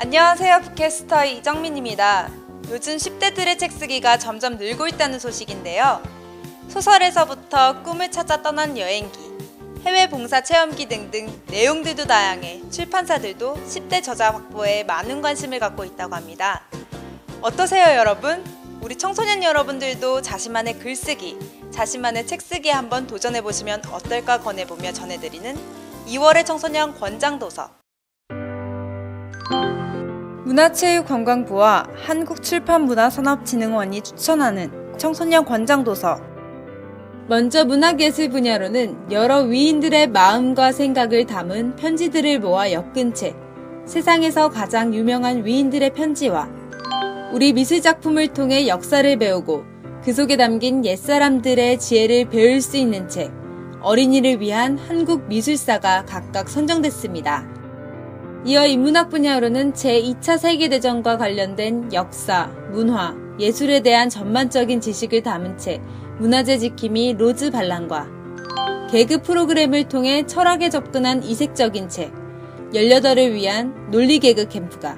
안녕하세요. 부캐스터 이정민입니다. 요즘 10대들의 책 쓰기가 점점 늘고 있다는 소식인데요. 소설에서부터 꿈을 찾아 떠난 여행기, 해외 봉사 체험기 등등 내용들도 다양해 출판사들도 10대 저자 확보에 많은 관심을 갖고 있다고 합니다. 어떠세요, 여러분? 우리 청소년 여러분들도 자신만의 글쓰기, 자신만의 책쓰기에 한번 도전해 보시면 어떨까 권해보며 전해드리는 2월의 청소년 권장도서. 문화체육관광부와 한국출판문화산업진흥원이 추천하는 청소년 권장도서. 먼저 문학예술 분야로는 여러 위인들의 마음과 생각을 담은 편지들을 모아 엮은 책, 세상에서 가장 유명한 위인들의 편지와 우리 미술작품을 통해 역사를 배우고 그 속에 담긴 옛사람들의 지혜를 배울 수 있는 책, 어린이를 위한 한국 미술사가 각각 선정됐습니다. 이어 인문학 분야로는 제2차 세계대전과 관련된 역사, 문화, 예술에 대한 전반적인 지식을 담은 책, 문화재 지킴이 로즈 반란과 개그 프로그램을 통해 철학에 접근한 이색적인 책, 18을 위한 논리 개그 캠프가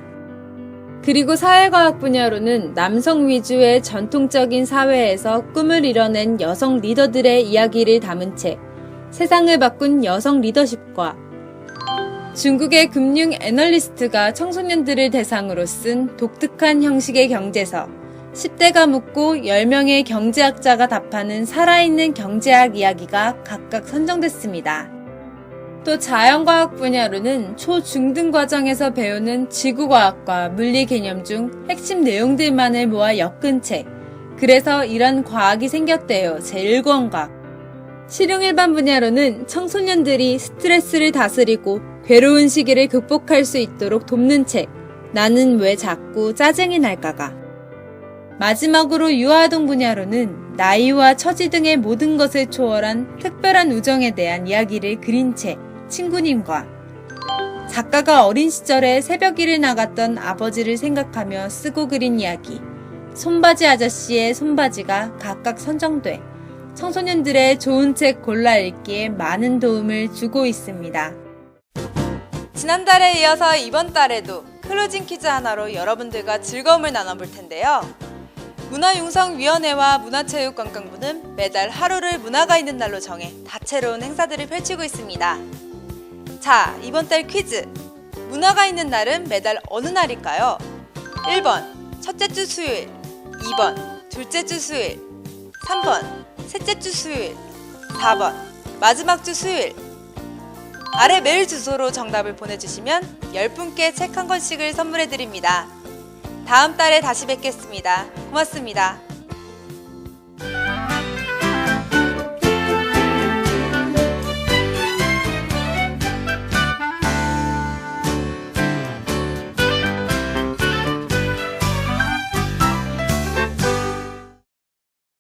그리고 사회과학 분야로는 남성 위주의 전통적인 사회에서 꿈을 이뤄낸 여성 리더들의 이야기를 담은 책, 세상을 바꾼 여성 리더십과 중국의 금융 애널리스트가 청소년들을 대상으로 쓴 독특한 형식의 경제서, 10대가 묻고 10명의 경제학자가 답하는 살아있는 경제학 이야기가 각각 선정됐습니다. 또 자연과학 분야로는 초중등 과정에서 배우는 지구과학과 물리 개념 중 핵심 내용들만을 모아 엮은 책. 그래서 이런 과학이 생겼대요. 제1권과. 실용 일반 분야로는 청소년들이 스트레스를 다스리고 괴로운 시기를 극복할 수 있도록 돕는 책. 나는 왜 자꾸 짜증이 날까가. 마지막으로 유아아동 분야로는 나이와 처지 등의 모든 것을 초월한 특별한 우정에 대한 이야기를 그린 책. 친구님과 작가가 어린 시절에 새벽 일을 나갔던 아버지를 생각하며 쓰고 그린 이야기 손바지 아저씨의 손바지가 각각 선정돼 청소년들의 좋은 책 골라 읽기에 많은 도움을 주고 있습니다. 지난달에 이어서 이번 달에도 클로징 퀴즈 하나로 여러분들과 즐거움을 나눠볼 텐데요. 문화융성위원회와 문화체육관광부는 매달 하루를 문화가 있는 날로 정해 다채로운 행사들을 펼치고 있습니다. 자, 이번 달 퀴즈. 문화가 있는 날은 매달 어느 날일까요? 1번, 첫째 주 수요일. 2번, 둘째 주 수요일. 3번, 셋째 주 수요일. 4번, 마지막 주 수요일. 아래 메일 주소로 정답을 보내주시면 10분께 책 한 권씩을 선물해드립니다. 다음 달에 다시 뵙겠습니다. 고맙습니다.